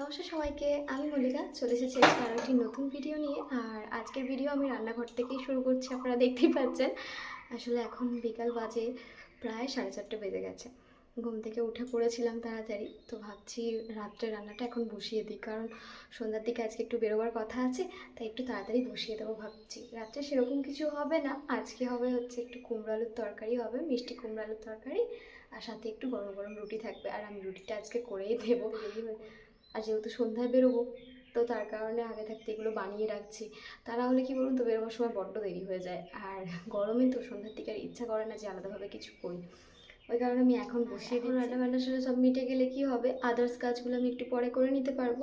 নমস্কার সবাইকে, আমি মল্লিকা। চলে এসেছি আজকে আরও একটি নতুন ভিডিও নিয়ে। আর আজকের ভিডিও আমি রান্নাঘর থেকেই শুরু করছি, আপনারা দেখতেই পাচ্ছেন। আসলে এখন বিকাল বাজে প্রায় সাড়ে চারটে বেজে গেছে। ঘুম থেকে উঠে পড়েছিলাম তাড়াতাড়ি, তো ভাবছি রাত্রে রান্নাটা এখন বসিয়ে দিই। কারণ সন্ধ্যার দিকে আজকে একটু বেরোবার কথা আছে, তাই একটু তাড়াতাড়ি বসিয়ে দেবো ভাবছি। রাত্রে সেরকম কিছু হবে না, আজকে হবে হচ্ছে একটু কুমড়ো আলুর তরকারি হবে, মিষ্টি কুমড়ো আলুর তরকারি, আর সাথে একটু গরম গরম রুটি থাকবে। আর আমি রুটিটা আজকে করেই দেবো। আর যেহেতু সন্ধ্যায় বেরোবো, তো তার কারণে আগে থাকতে এগুলো বানিয়ে রাখছি। তা হলে কি বলুন তো, বেরোবার সময় বড্ড দেরি হয়ে যায়। আর গরমে তো সন্ধ্যার দিকে আর ইচ্ছা করে না যে আলাদাভাবে কিছু করি। ওই কারণে আমি এখন বসিয়ে দিই রান্না বান্নার সাথে সব মিটে গেলে কি হবে? আদার্স কাজগুলো আমি একটু পরে করে নিতে পারব।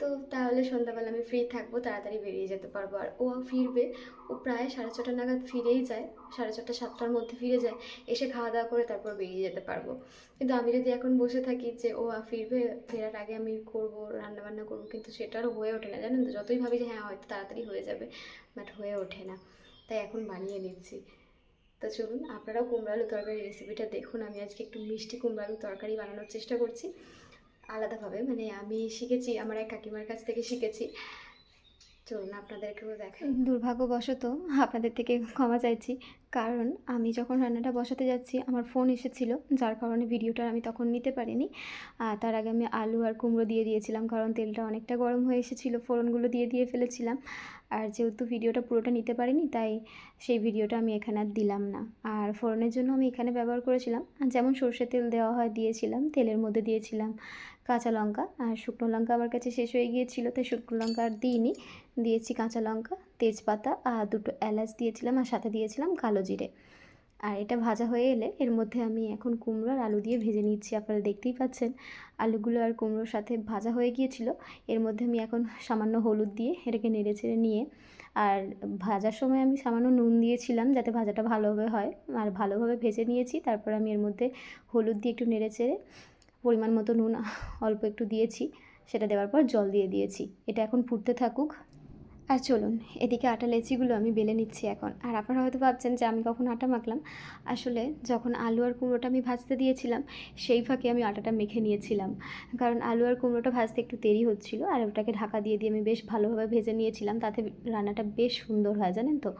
তো তাহলে সন্ধ্যাবেলা আমি ফ্রি থাকব, তাড়াতাড়ি বেরিয়ে যেতে পারব। আর ও ফিরবে, ও প্রায় সাড়ে ছটা নাগাদ ফিরেই যায়, সাড়ে ছটা, সাতটার মধ্যে ফিরে যায়, এসে খাওয়া দাওয়া করে তারপর বেরিয়ে যেতে পারব। কিন্তু আমি যদি এখন বসে থাকি যে ও ফিরবে, ফেরার আগে আমি করব রান্না বান্না করব, কিন্তু সেটারও হয়ে ওঠে না, জানেন তো? যতই ভাবি যে হ্যাঁ হয়তো তাড়াতাড়ি হয়ে যাবে বাট হয়ে ওঠে না। তাই এখন বানিয়ে নিচ্ছি। তো চলুন, আপনারাও কুমড়ো আলু তরকারি রেসিপিটা দেখুন। আমি আজকে একটু মিষ্টি কুমড়ো আলু তরকারি বানানোর চেষ্টা করছি। আলাদাভাবে মানে আমি শিখেছি, আমার এক কাকিমার কাছ থেকে শিখেছি। চলুন আপনাদেরকেও দেখাই। দুর্ভাগ্যবশত আপনাদের থেকে ক্ষমা চাইছি, কারণ আমি যখন রান্নাটা বসাতে যাচ্ছি, আমার ফোন এসেছিল, যার কারণে ভিডিওটা আমি তখন নিতে পারিনি। তার আগে আমি আলু আর কুমড়ো দিয়ে দিয়েছিলাম, কারণ তেলটা অনেকটা গরম হয়ে এসেছিল, ফোড়নগুলো দিয়ে দিয়ে ফেলেছিলাম। আর যেহেতু ভিডিওটা পুরোটা নিতে পারিনি, তাই সেই ভিডিওটা আমি এখানে আর দিলাম না। আর ফোড়নের জন্য আমি এখানে ব্যবহার করেছিলাম, যেমন সর্ষে তেল দেওয়া হয় দিয়েছিলাম, তেলের মধ্যে দিয়েছিলাম কাঁচা লঙ্কা আর শুকনো লঙ্কা আমার কাছে শেষ হয়ে গিয়েছিল, তাই শুকনো লঙ্কা আর দিইনি। দিয়েছি কাঁচা লঙ্কা, তেজপাতা আর দুটো এলাচ দিয়েছিলাম আর সাথে দিয়েছিলাম কালো জিরে। আর এটা ভাজা হয়ে এলে এর মধ্যে আমি এখন কুমড়ো আর আলু দিয়ে ভেজে নিচ্ছি, আপনারা দেখতেই পাচ্ছেন। আলুগুলো আর কুমড়োর সাথে ভাজা হয়ে গিয়েছিল। এর মধ্যে আমি এখন সামান্য হলুদ দিয়ে এটাকে নেড়ে চেড়ে নিয়ে আর ভাজার সময় আমি সামান্য নুন দিয়েছিলাম যাতে ভাজাটা ভালোভাবে হয়। আর ভালোভাবে ভেজে নিয়েছি, তারপর আমি এর মধ্যে হলুদ দিয়ে একটু নেড়ে চেড়ে পরিমাণ মতো নুন অল্প একটু দিয়েছি, সেটা দেওয়ার পর জল দিয়ে দিয়েছি। এটা এখন ফুটতে থাকুক। আর চলুন, এদিকে আটা লেচিগুলো আমি বেলে নিচ্ছি এখন। আর আপনারা হয়তো ভাবছেন যে আমি কখন আটা মাখলাম। আসলে যখন আলু আর কুমড়োটা আমি ভাজতে দিয়েছিলাম, সেই ফাঁকে আমি আটাটা মেখে নিয়েছিলাম। কারণ আলু আর কুমড়োটা ভাজতে একটু দেরি হচ্ছিল, আর ওটাকে ঢাকা দিয়ে দিয়ে আমি বেশ ভালোভাবে ভেজে নিয়েছিলাম। তাতে রান্নাটা বেশ সুন্দর হয়, জানেন তো?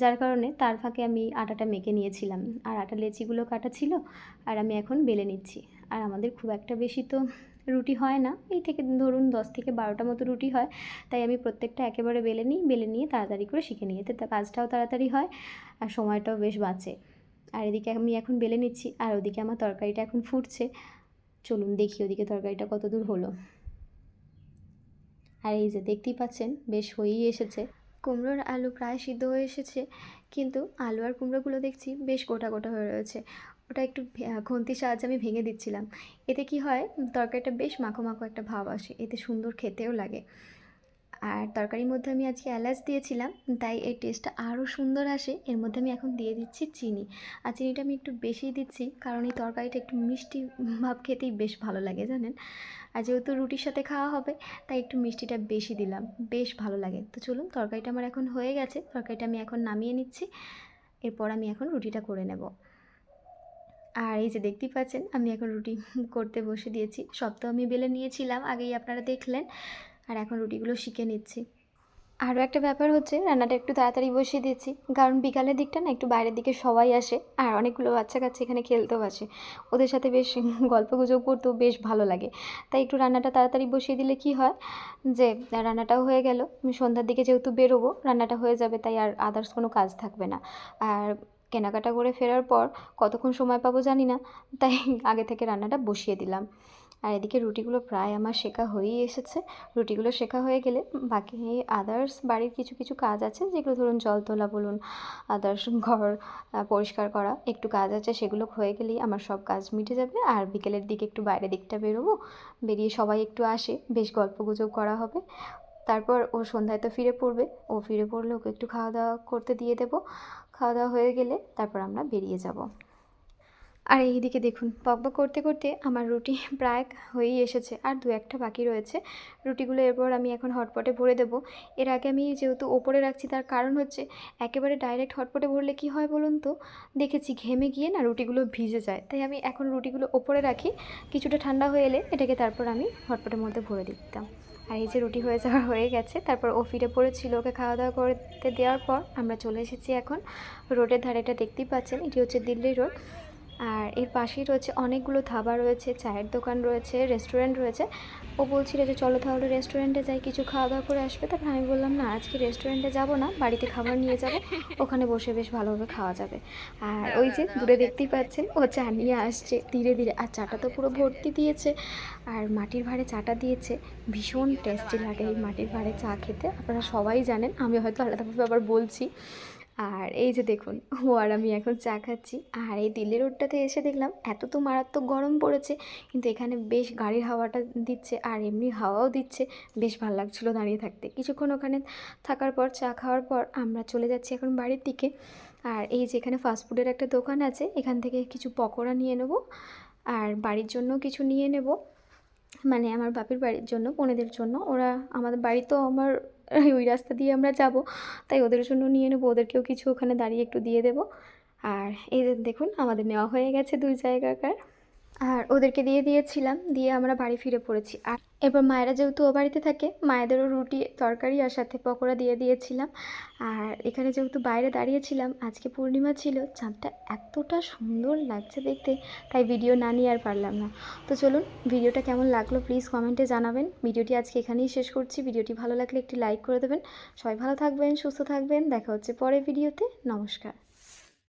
যার কারণে তার ফাঁকে আমি আটাটা মেখে নিয়েছিলাম। আর আটা লেচিগুলো কাটা ছিল, আর আমি এখন বেলে নিচ্ছি। আর আমাদের খুব একটা বেশি তো রুটি হয় না। এই থেকে ধরুন দশ থেকে বারোটা মতো রুটি হয়। তাই আমি প্রত্যেকটা একেবারে বেলে নিই, বেলে নিয়ে তাড়াতাড়ি করে শিখে নিই। এতে কাজটাও তাড়াতাড়ি হয় আর সময়টাও বেশ বাঁচে। আর এদিকে আমি এখন বেলে নিচ্ছি, আর ওদিকে আমার তরকারিটা এখন ফুটছে। চলুন দেখি ওদিকে তরকারিটা কত দূর হলো। আর এই যে দেখতেই পাচ্ছেন, বেশ হয়েই এসেছে। কুমড়োর আলু প্রায় সিদ্ধ হয়ে এসেছে, কিন্তু আলু আর কুমড়োগুলো দেখছি বেশ গোটা গোটা হয়ে রয়েছে। ওটা একটু খুন্তির সাহায্যে আমি ভেঙে দিচ্ছিলাম। এতে কি হয়, তরকারিটা বেশ মাখো মাখো একটা ভাব আসে, এতে সুন্দর খেতেও লাগে। আর তরকারির মধ্যে আমি আজকে এলাচ দিয়েছিলাম, তাই এই টেস্টটা আরও সুন্দর আসে। এর মধ্যে আমি এখন দিয়ে দিচ্ছি চিনি। আর চিনিটা আমি একটু বেশিই দিচ্ছি, কারণ এই তরকারিটা একটু মিষ্টি ভাব খেতেই বেশ ভালো লাগে, জানেন? আর যেহেতু রুটির সাথে খাওয়া হবে, তাই একটু মিষ্টিটা বেশি দিলাম, বেশ ভালো লাগে। তো চলুন, তরকারিটা আমার এখন হয়ে গেছে, তরকারিটা আমি এখন নামিয়ে নিচ্ছি। এরপর আমি এখন রুটিটা করে নেব। আর এই যে দেখতেই পাচ্ছেন, আমি এখন রুটি করতে বসে দিয়েছি। সব তো আমি বেলে নিয়েছিলাম, আগেই আপনারা দেখলেন। আর এখন রুটিগুলো শিখে নিচ্ছি। আরও একটা ব্যাপার হচ্ছে, রান্নাটা একটু তাড়াতাড়ি বসিয়ে দিচ্ছি। কারণ বিকালের দিকটা না একটু বাইরের দিকে সবাই আসে, আর অনেকগুলো বাচ্চা কাচ্চা এখানে খেলতেও আসে। ওদের সাথে বেশ গল্প গুজব করতেও বেশ ভালো লাগে। তাই একটু রান্নাটা তাড়াতাড়ি বসিয়ে দিলে কি হয় যে, রান্নাটাও হয়ে গেল। সন্ধ্যার দিকে যেহেতু বেরোবো, রান্নাটা হয়ে যাবে, তাই আর আদার্স কোনো কাজ থাকবে না। আর কেনাকাটা করে ফেরার পর কতক্ষণ সময় পাবো জানি না, তাই আগে থেকে রান্নাটা বসিয়ে দিলাম। আর এদিকে রুটিগুলো প্রায় আমার শেখা হয়েই এসেছে। রুটিগুলো শেখা হয়ে গেলে বাকি আদার্স বাড়ির কিছু কিছু কাজ আছে, যেগুলো ধরুন জল তোলা বলুন আদার্স ঘর পরিষ্কার করা, একটু কাজ আছে সেগুলো হয়ে গেলেই আমার সব কাজ মিটে যাবে। আর বিকেলের দিকে একটু বাইরের দিকটা বেরোবো, বেরিয়ে সবাই একটু আসে, বেশ গল্প গুজব করা হবে। তারপর ও সন্ধ্যায় তো ফিরে পড়বে, ও ফিরে পড়লে ওকে একটু খাওয়া দাওয়া করতে দিয়ে দেবো। খাওয়া দাওয়া হয়ে গেলে তারপর আমরা বেরিয়ে যাব। আর এইদিকে দেখুন, বকবক করতে করতে আমার রুটি প্রায় হয়েই এসেছে আর দু একটা বাকি রয়েছে। রুটিগুলো এরপর আমি এখন হটপটে ভরে দেবো। এর আগে আমি যেহেতু ওপরে রাখছি তার কারণ হচ্ছে একেবারে ডাইরেক্ট হটপটে ভরলে কি হয় বলুন তো? দেখেছি ঘেমে গিয়ে না রুটিগুলো ভিজে যায়। তাই আমি এখন রুটিগুলো ওপরে রাখি। কিছুটা ঠান্ডা হয়ে এলে এটাকে তারপর আমি হটপটের মধ্যে ভরে দিতাম। আর এই যে রুটি হয়ে যাওয়া হয়ে গেছে, তারপর ও ফিরে পড়েছিল ওকে খাওয়া দাওয়া করতে দেওয়ার পর আমরা চলে এসেছি এখন। রোডের ধারে এটা দেখতেই পাচ্ছেন, এটি হচ্ছে দিল্লি রোড। আর এর পাশেই রয়েছে অনেকগুলো ধাবা রয়েছে, চায়ের দোকান রয়েছে রেস্টুরেন্ট রয়েছে। ও বলছিল যে, চলো তাহলে রেস্টুরেন্টে যাই, কিছু খাওয়া দাওয়া করে আসবে। তারপর আমি বললাম, না, আজকে রেস্টুরেন্টে যাব না, বাড়িতে খাবার নিয়ে যাব। ওখানে বসে বেশ ভালোভাবে খাওয়া যাবে। আর ওই যে দূরে দেখতেই পাচ্ছেন, ও চা নিয়ে আসছে ধীরে ধীরে। আর চাটা তো পুরো ভর্তি দিয়েছে, আর মাটির ভাঁড়ে চাটা দিয়েছে। ভীষণ টেস্টি লাগে এই মাটির ভাঁড়ে চা খেতে। আপনারা সবাই জানেন, আমি হয়তো আলাদাভাবে আবার বলছি। আর এই যে দেখুন, ও আর আমি এখন চা খাচ্ছি। আর এই দিল্লি রোডটাতে এসে দেখলাম, এত তো মারাত্মক গরম পড়েছে, কিন্তু এখানে বেশ গাড়ির হাওয়াটা দিচ্ছে আর এমনি হাওয়াও দিচ্ছে। বেশ ভালো লাগছিল দাঁড়িয়ে থাকতে। কিছুক্ষণ ওখানে থাকার পর, চা খাওয়ার পর আমরা চলে যাচ্ছি এখন বাড়ির দিকে। আর এই যে এখানে ফাস্টফুডের একটা দোকান আছে, এখান থেকে কিছু পকোড়া নিয়ে নেব। আর বাড়ির জন্য কিছু নিয়ে নেব। মানে আমার বাপের বাড়ির জন্য, বোনেদের জন্য। ওরা আমাদের বাড়ি তো আমার ওই রাস্তা দিয়ে আমরা যাব। তাই ওদের জন্য নিয়ে নেব। ওদেরকেও কিছু ওখানে দাঁড়িয়ে একটু দিয়ে দেবো। আর এই দেখুন, আমাদের নেওয়া হয়ে গেছে দুই জায়গাকার। আর ওদেরকে দিয়ে দিয়েছিলাম, দিয়ে আমরা বাড়ি ফিরে পড়েছি। আর এরপর মায়েরা যেহেতু ও বাড়িতে থাকে, মায়েদেরও রুটি, তরকারি আর সাথে পকোড়া দিয়ে দিয়েছিলাম। আর এখানে যেহেতু বাইরে দাঁড়িয়েছিলাম, আজকে পূর্ণিমা ছিল, চাঁদটা এতটা সুন্দর লাগছে দেখতে, তাই ভিডিও না নিয়ে আর পারলাম না। তো চলুন, ভিডিওটা কেমন লাগল প্লিজ কমেন্টে জানাবেন। ভিডিওটি আজকে এখানেই শেষ করছি। ভিডিওটি ভালো লাগলে একটি লাইক করে দেবেন। সবাই ভালো থাকবেন, সুস্থ থাকবেন। দেখা হচ্ছে পরের ভিডিওতে। নমস্কার।